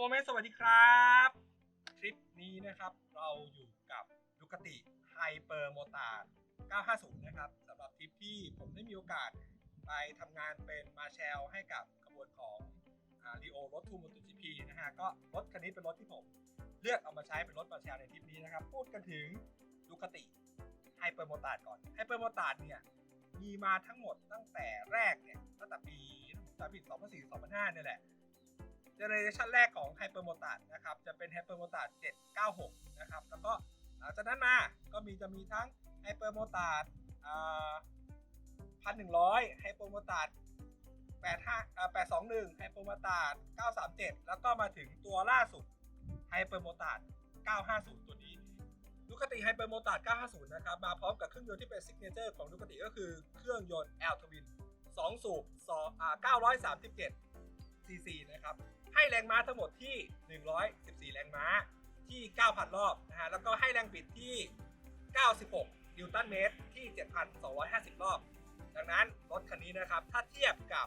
โมเมนต์สวัสดีครับทริปนี้นะครับเราอยู่กับดูคติไฮเปอร์โมตา950 นะครับสำหรับทริปที่ผมได้มีโอกาสไปทำงานเป็นมาแชลให้กับขบวนของรีโอรถทูมอตอร์จีพีนะฮะก็รถคันนี้เป็นรถที่ผมเลือกเอามาใช้เป็นรถมาแชลในทริปนี้นะครับ พูดกันถึงดูคติไฮเปอร์โมตาก่อนไฮเปอร์โมตาเนี่ยมีมาทั้งหมดตั้งแต่แรกเนี่ยตั้งแต่ปีถ้าผมจำไม่ผิด2004 2005เนี่ยแหละ เจเนอเรชันแรกของไฮเปอร์โมตานะครับจะเป็นไฮเปอร์โมตา796 นะครับ แล้วก็หลังจากนั้นมาก็มีจะมีทั้งไฮเปอร์โมตาพันหนึ่งร้อยไฮเปอร์โมตาแปดห้าแปดสองหนึ่งไฮเปอร์โมตาเก้าสามเจ็ดแล้วก็มาถึงตัวล่าสุดไฮเปอร์โมตาเก้าห้าศูนย์ตัวนี้ดูคติไฮเปอร์โมตา950นะครับ มาพร้อมกับเครื่องยนต์ที่เป็นซิกเนเจอร์ของดูคติก็คือเครื่องยนต์ L Twin 2สูบ2อ่า937ซี ซีนะครับ ให้แรงม้าทั้งหมดที่ 114 แรงม้าที่ 9,000 รอบนะฮะ แล้วก็ให้แรงบิดที่ 96 นิวตันเมตรที่ 7,250 รอบ ดังนั้นรถคันนี้นะครับ ถ้าเทียบกับ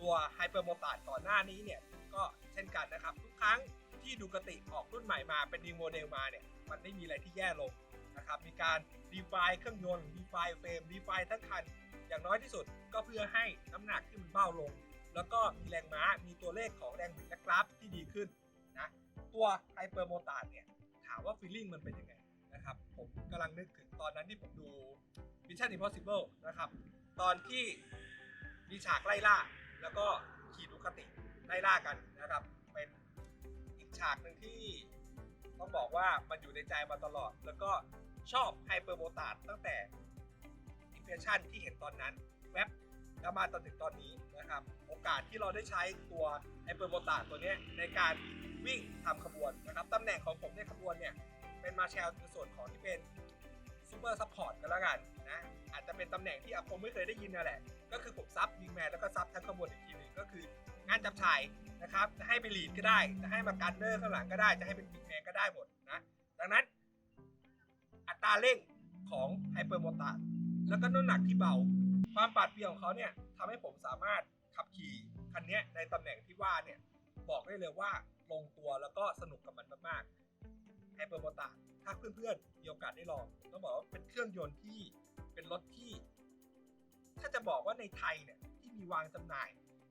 ตัวไฮเปอร์โมตาก่อนหน้านี้เนี่ย ก็เช่นกันนะครับ ทุกครั้งที่ดูกติออกรุ่นใหม่มาเป็น new โมเดลมาเนี่ย มันไม่มีอะไรที่แย่ลงนะครับ มีการดีไฟเครื่องยนต์ดีไฟเฟรมดีไฟทั้งคัน อย่างน้อยที่สุดก็เพื่อให้น้ำหนักที่มันเบาลง แล้วก็มีแรงม้า มีตัวเลขของแรงบิดและกราฟที่ดีขึ้นนะ ตัวไฮเปอร์โมตาร์เนี่ยถามว่าฟีลลิ่งมันเป็นยังไงนะครับ ผมกำลังนึกถึงตอนนั้นที่ผมดู Mission Impossible นะครับ ตอนที่มีฉากไล่ล่า แล้วก็ขี่ดูคติไล่ล่ากันนะครับ เป็นอีกฉากหนึ่งที่ต้องบอกว่ามันอยู่ในใจมาตลอด แล้วก็ชอบไฮเปอร์โมตาร์ตั้งแต่อิมเพรสชันที่เห็นตอนนั้นแว็บ แล้วมาตอนถึงตอนนี้นะครับ โอกาสที่เราได้ใช้ตัวไฮเปอร์โมตาตัวนี้ในการวิ่งทำขบวนนะครับตำแหน่งของผมในขบวนเนี่ยเป็นมาแชลในส่วนของที่เป็นซูเปอร์ซัพพอร์ตกันแล้วกันนะอาจจะเป็นตำแหน่งที่อาคมไม่เคยได้ยินนั่นแหละ ก็คือผมซับยิงแมนแล้วก็ซับทั้งขบวนอีกทีหนึงก็คืองานจับฉายนะครับจะให้ไปลีดก็ได้ จะให้มากันเนอร์ข้างหลังก็ได้จะให้เป็นยิงแมนก็ได้หมดนะดังนั้น อัตราเร่งของไฮเปอร์โมตาแล้วก็น้ำหนักที่เบา ความปราดเปรี่ยวของเขาเนี่ยทำให้ผมสามารถขับขี่คันนี้ในตำแหน่งที่ว่าเนี่ยบอกได้เลยว่าลงตัวแล้วก็สนุกกับมันมากๆไฮเปอร์โมตาถ้าเพื่อนๆมีโอกาสได้ลองต้องบอกว่าเป็นเครื่องยนต์ที่เป็นรถที่ ถ้าจะบอกว่าในไทยเนี่ยที่มีวางจำหน่าย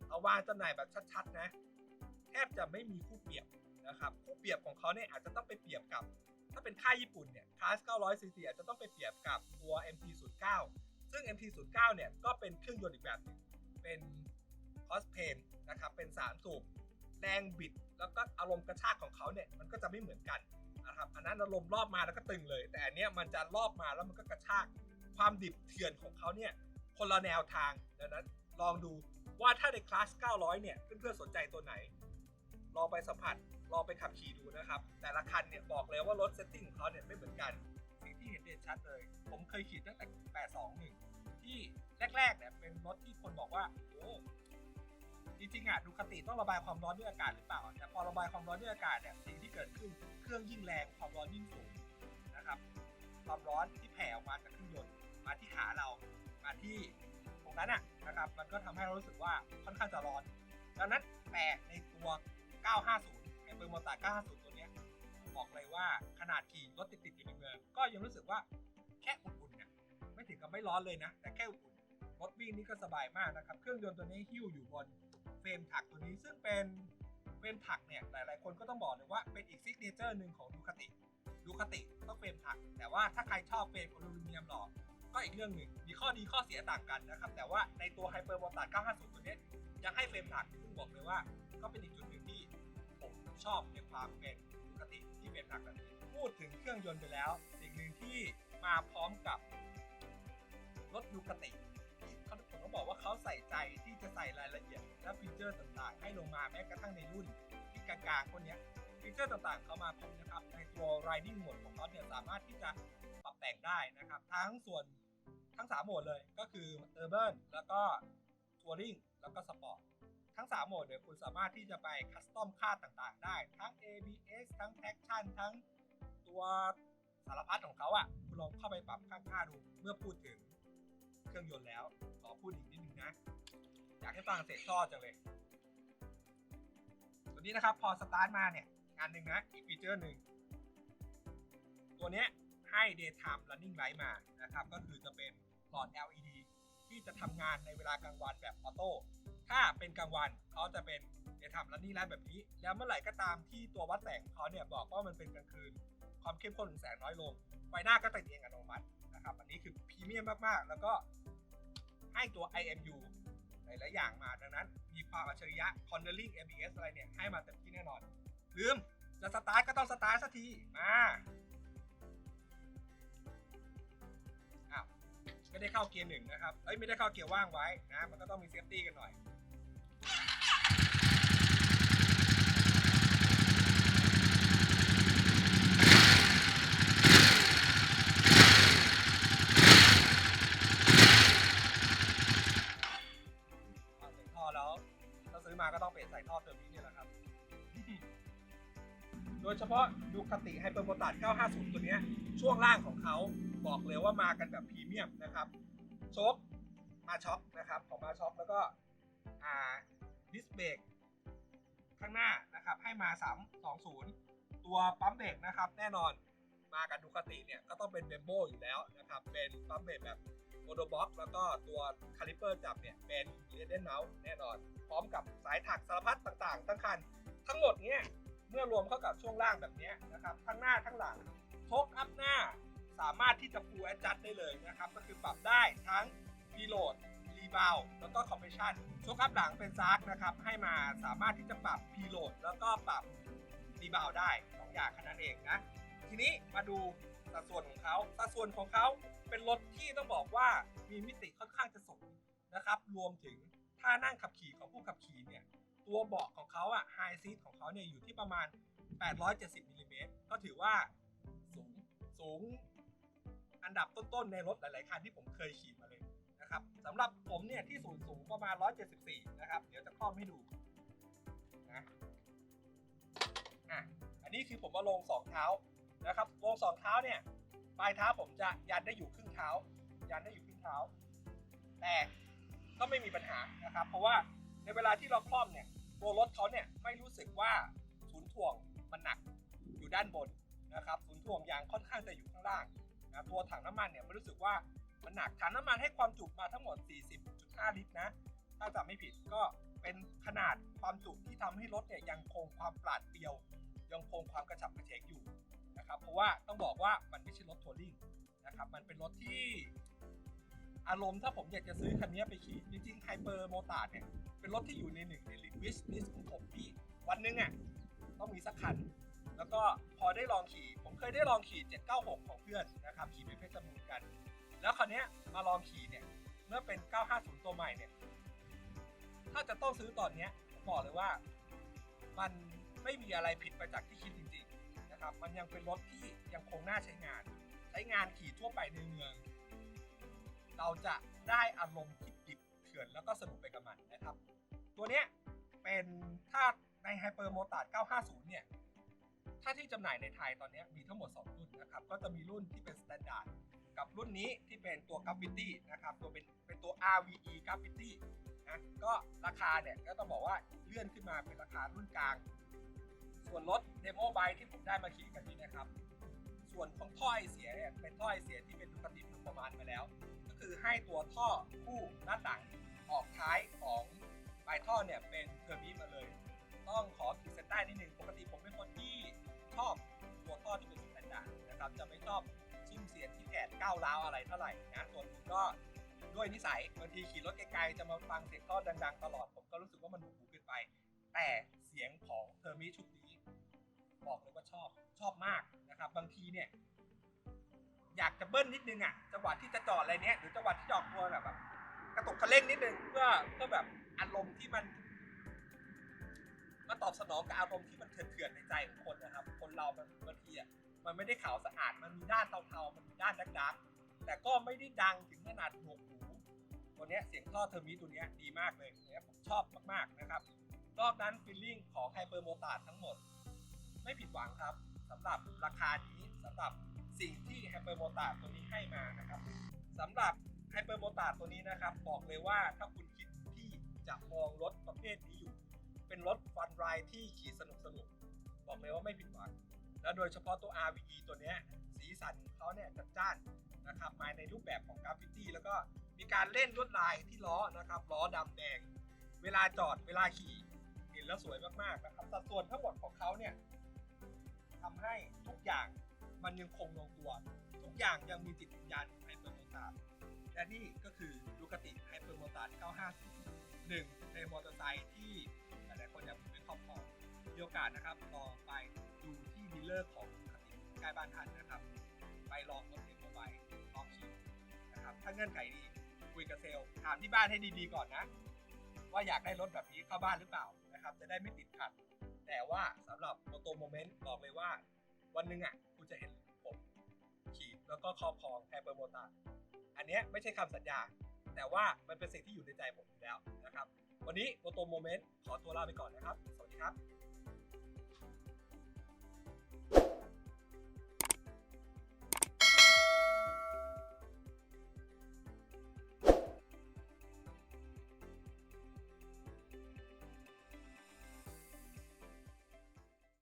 เอาวางจำหน่ายแบบชัดๆ นะ แทบจะไม่มีคู่เปรียบนะครับคู่เปรียบของเขาเนี่ยอาจจะต้องไปเปรียบกับ ถ้าเป็นค่ายญี่ปุ่นเนี่ยคลาส900 cc อาจจะต้องไปเปรียบกับตัว MT09 ซึ่ง MT09 เนี่ยก็เป็นเครื่องยนต์อีกแบบหนึงเป็นคอสเพนนะครับ เป็นสารสูบแรงบิด แล้วก็อารมณ์กระชากของเขาเนี่ยมันก็จะไม่เหมือนกันนะครับ อันนั้นอารมณ์รอบมาแล้วก็ตึงเลย แต่อันเนี้ยมันจะรอบมาแล้วมันก็กระชาก ความดิบเถื่อนของเขาเนี่ยคนละแนวทางดังนั้นลองดูว่าถ้าในคลาส 900 เนี่ยเพื่อนๆสนใจตัวไหน ลองไปสัมผัส ลองไปขับขี่ดูนะครับ แต่ละคันเนี่ยบอกเลยว่ารถเซตติ้งของเขาเนี่ยไม่เหมือนกัน เด่นชัดเลย ผมเคยขี่ตั้งแต่821 ที่แรกๆเนี่ยเป็นรถที่คนบอกว่าโอ้จริงๆอะดูคติต้องระบายความร้อนด้วยอากาศหรือเปล่า แต่พอระบายความร้อนด้วยอากาศเนี่ยสิ่งที่เกิดขึ้นเครื่องยิ่งแรงความร้อนยิ่งสูงนะครับ ความร้อนที่แผ่ออกมาจากเครื่องยนต์มาที่ขาเรามาที่ตรงนั้นอะนะครับ มันก็ทำให้เรารู้สึกว่าค่อนข้างจะร้อนดังนั้นแต่ในตัว 950ไอเบอร์โมตา950ต ว่าขนาดขี่รถติดๆอยู่ในเมืองก็ยังรู้สึกว่าแค่อุ่นๆเนี่ยไม่ถึงกับไม่ร้อนเลยนะ แต่แค่อุ่นรถวิ่งนี่ก็สบายมากนะครับ เครื่องยนต์ตัวนี้หิ้วอยู่บนเฟรมถักตัวนี้ซึ่งเป็นเฟรมถักเนี่ยหลายๆ คนก็ต้องบอกเลยว่าเป็นอีกซิกเนเจอร์หนึ่งของดูคติดูคติต้องเฟรมถัก แต่ว่าถ้าใครชอบเฟรมอลูมิเนียมหล่อก็อีกเรื่องหนึ่งมีข้อดีข้อเสียต่างกันนะครับ แต่ว่าในตัวไฮเปอร์โมตา950 ตัวนี้ยังให้เฟรมถักซึ่งบอกเลยว่า ก็เป็นอีกจุดหนึ่งที่ผมชอบในความเป็น ติที่เป็นหนักแบบนี้พูดถึงเครื่องยนต์ไปแล้ว สิ่งหนึ่งที่มาพร้อมกับรถดูคติเขาผมต้องบอกว่าเขาใส่ใจที่จะใส่รายละเอียด และฟีเจอร์ต่างๆ ให้ลงมาแม้กระทั่งในรุ่นที่กลางๆคนนี้ฟีเจอร์ต่างๆ เขามาครบนะครับ ในตัว riding mode ของเขาเนี่ยสามารถที่จะปรับแต่งได้นะครับ ทั้งส่วนทั้ง3โหมดเลยก็คือ urban แล้วก็ touring แล้วก็ sport ทั้ง 3 โหมดเนี่ยคุณสามารถที่จะไปคัสตอมค่าต่างๆ ได้ ทั้ง ABS ทั้ง traction ทั้งตัวสารพัดของเขาอะ่ะคุณลองเข้าไปปรับค่าๆดู เมื่อพูดถึงเครื่องยนต์แล้ว ขอพูดอีกนิดนึงนะ อยากให้ฟังเสียงท่อจังเลย ตัวนี้นะครับพอสตาร์ทมาเนี่ยงานหนึ่งนะ อีกฟีเจอร์หนึ่ง ตัวเนี้ยให้ daytime running light มานะครับ ก็คือจะเป็นหลอด LED ที่จะทำงานในเวลากลางวันแบบออโต้ ถ้าเป็นกลางวันเขาจะเป็น daytime running light แบบนี้ แล้วเมื่อไหร่ก็ตามที่ตัววัดแสงของเขาเนี่ยบอกว่ามันเป็นกลางคืน ความเข้มข้นของแสงน้อยลง ไฟหน้าก็ติดเองอัตโนมัตินะครับ อันนี้คือพรีเมียมมากๆ แล้วก็ให้ตัว IMU หลายๆอย่างมาดังนั้น มีความอัจฉริยะ cornering ABS อะไรเนี่ย ให้มาเต็มที่แน่นอน ลืม จะสตาร์ทก็ต้องสตาร์ทสักที มาอ้าวไม่ได้เข้าเกียร์หนึ่งนะครับเอ้ยไม่ได้เข้าเกียร์ว่างไว้นะ มันก็ต้องมีเซฟตี้กันหน่อย อมาก็ต้องเปลี่ยนใส่ท่อเทอร์มินี่แหละครับ โดยเฉพาะดูคติไฮเปอร์โมตัด950 ตัวนี้ช่วงล่างของเขาบอกเลยว่ามากันแบบพรีเมียมนะครับโชคมาช็อคนะครับของมาช็อคแล้วก็ดิสเบรกข้างหน้านะครับให้มา 320 ตัวปั๊มเบรกนะครับ แน่นอนมากับดูคติเนี่ยก็ต้องเป็นเบมโบอยู่แล้วนะครับ เป็นปั๊มเบรกแบบ โมโนบ็อกแล้วก็ตัวคาลิเปอร์จับเนี่ยเป็นเรเดนเมาส์แน่นอน พร้อมกับสายถักสารพัดต่างๆ ทั้งคัน ทั้งหมดเนี่ยเมื่อรวมเข้ากับช่วงล่างแบบนี้นะครับทั้งหน้าทั้งหลังโชคอัพหน้าสามารถที่จะฟูแอดจัดได้เลยนะครับ ก็คือปรับได้ทั้งพีโหลดรีบาวแล้วก็คอมเพรสชันโชคอัพหลังเป็นซากนะครับ ให้มาสามารถที่จะปรับพีโหลดแล้วก็ปรับรีบาวได้สองอย่างแค่นั้นเองนะ ทีนี้มาดู สัดส่วนของเขาสัดส่วนของเขาเป็นรถที่ต้องบอกว่ามีมิติค่อนข้างจะสูงนะครับ รวมถึงท่านั่งขับขี่ของผู้ขับขี่เนี่ยตัวเบาะของเขาอะไฮซีทของเขาเนี่ยอยู่ที่ประมาณ 870มิลลิเมตรก็ถือว่าสูงสูงอันดับต้นๆในรถหลายๆคันที่ผมเคยขี่มาเลยนะครับสำหรับผมเนี่ยที่สูงสูงประมาณ 174 นะครับ เดี๋ยวจะคล่อมให้ดูนะอะอันนี้คือผมมาลงสองเท้า นะครับลงสองเท้าเนี่ยปลายเท้าผมจะยันได้อยู่ครึ่งเท้า ยันได้อยู่ครึ่งเท้า แต่ก็ไม่มีปัญหานะครับ เพราะว่าในเวลาที่เราคล่อมเนี่ยตัวรถเขาเนี่ยไม่รู้สึกว่าศูนย์ถ่วงมันหนักอยู่ด้านบนนะครับศูนย์ถ่วงยางค่อนข้างจะอยู่ข้างล่างนะตัวถังน้ำมันเนี่ยไม่รู้สึกว่ามันหนักถังน้ำมันให้ความจุมาทั้งหมด 40.5 ลิตรนะถ้าจำไม่ผิดก็เป็นขนาดความจุที่ทำให้รถเนี่ยยังคงความปราดเปรียว ยังคงความกระฉับกระเฉงอยู่ ว่าต้องบอกว่ามันไม่ใช่รถทัวริงนะครับมันเป็นรถที่อารมณ์ถ้าผมอยากจะซื้อคันนี้ไปขี่จริงๆไฮเปอร์โมตาร์เนี่ยเป็นรถที่อยู่ในหนึ่งในลิวิชลิสของผมที่วันหนึงอะต้องมีสักคัน แล้วก็พอได้ลองขี่ ผมเคยได้ลองขี่ 796 ของเพื่อนนะครับขี่ไปเพชรบูรณ์กัน แล้วคันนี้มาลองขี่เนี่ยเมื่อเป็น 950 ตัวใหม่เนี่ยถ้าจะต้องซื้อตอนเนี้ยผมบอกเลยว่า มันไม่มีอะไรผิดไปจากที่คิดจริงๆ นะครับมันยังเป็นรถที่ยังคงน่าใช้งาน ใช้งานขี่ทั่วไปในเมือง เราจะได้อารมณ์ที่ดิบเถื่อนแล้วก็สนุกไปกับมันนะครับ ตัวเนี้ยเป็นถ้าใน Hyper m o t a r 950 เนี่ย ถ้าที่จำหน่ายในไทยตอนนี้มีทั้งหมด 2 รุ่นนะครับ ก็จะมีรุ่นที่เป็น Standard กับรุ่นนี้ที่เป็นตัว Gravity นะครับ ตัวเป็นเป็นตัว RVE Gravity นะก็ราคาเนี่ยก็ต้องบอกว่าเลื่อนขึ้นมาเป็นราคารุ่นกลาง ส่วนรถ Demo Bike ที่ผม ได้มาขี่กันนี้นะครับ ส่วนของท่อไอเสียเนี่ยเป็นท่อไอเสียที่เป็นดูกคติพัประมาณมาแล้ว ก็คือให้ตัวท่อคู่หน้าต่างออกท้ายของปลายท่อเนี่ยเป็นเทอร์บีมาเลย ต้องขอขีดเส้นใต้นิดนึงปกติผมเป็นคนที่ชอบตัวท่อที่เป็นสแตนดาร์ดนะครับจะไม่ชอบซุ้มเสียงที่แกดก้าวร้าวอะไรเท่าไหร่นะส่วนผมก็ด้วยนิสัยบางทีขี่รถไกลๆจะมาฟังเสียงท่อดัง ๆ ตลอด ผมก็รู้สึกว่ามันหนูหูเกินไป แต่เสียงของเทอร์มิชุดนี้ บอกเลยว่าชอบชอบมากนะครับ บางทีเนี่ย อยากจะเบิ้ลนิดนึงอะจังหวะที่จะจอดอะไรเนี้ยหรือจังหวะที่จออกตัวแบบกระตุกคันเร่งนิดนึงเพื่อเพื่อแบบอารมณ์ที่มันมาตอบสนองกับอารมณ์ที่มันเถื่อนๆในใจของคนนะครับ คนเราบางทีอะมันไม่ได้ขาวสะอาดมันมีด้านเทาๆมันมีด้านดักๆแต่ก็ไม่ได้ดังถึงขนาดหนวกหูตัวเนี้ยเสียงท่อเทอร์มิตัวเนี้ยดีมากเลยเนี่ยผมชอบมากๆนะครับนอกนั้นฟีลลิ่งของไฮเปอร์โมตาทั้งหมด ไม่ผิดหวังครับสำหรับราคานี้สำหรับสิ่งที่ไฮเปอร์โมตาตัวนี้ให้มานะครับสำหรับไฮเปอร์โมตาตัวนี้นะครับ บอกเลยว่าถ้าคุณคิดที่จะมองรถประเภทนี้อยู่ เป็นรถฟันไรที่ขี่สนุกสนุกบอกเลยว่าไม่ผิดหวัง แล้วโดยเฉพาะตัว RVE ตัวนี้สีสันเขาเนี่ยจัดจ้านนะครับมาในรูปแบบของกราฟฟิตี้แล้วก็มีการเล่นลวดลายที่ล้อนะครับล้อดำแดง เวลาจอดเวลาขี่เห็นแล้วสวยมากๆนะครับสัดส่วนทั้งหมดของเขาเนี่ย ทำให้ทุกอย่างมันยังคงลงตัว ทุกอย่างยังมีจิตวิญญาณไฮเปอร์โมตาและนี่ก็คือดูคติไฮเปอร์โมตาร950หนึ่งในมอเตอร์ไซค์ที่หลายๆคนอยากไปครอบครองมีโอกาสนะครับต่อไปดูที่ดีลเลอร์ของดูคติใกล้บ้านท่านนะครับ ไปลองรถเอ็มไบลองขี่นะครับถ้าเงื่อนไขดีคุยกับเซลล์ถามที่บ้านให้ดีๆก่อนนะ ว่าอยากได้รถแบบนี้เข้าบ้านหรือเปล่านะครับ จะได้ไม่ติดขัด แต่ว่าสำหรับโมโตโมเมนต์บอกเลยว่า วันหนึ่งอะคุณจะเห็นผมขี่แล้วก็ครอบครองไฮเปอร์โมตาอันเนี้ยไม่ใช่คำสัญญา แต่ว่ามันเป็นสิ่งที่อยู่ในใจผมอยู่แล้วนะครับ วันนี้โมโตโมเมนต์ขอตัวลาไปก่อนนะครับ สวัสดีครับ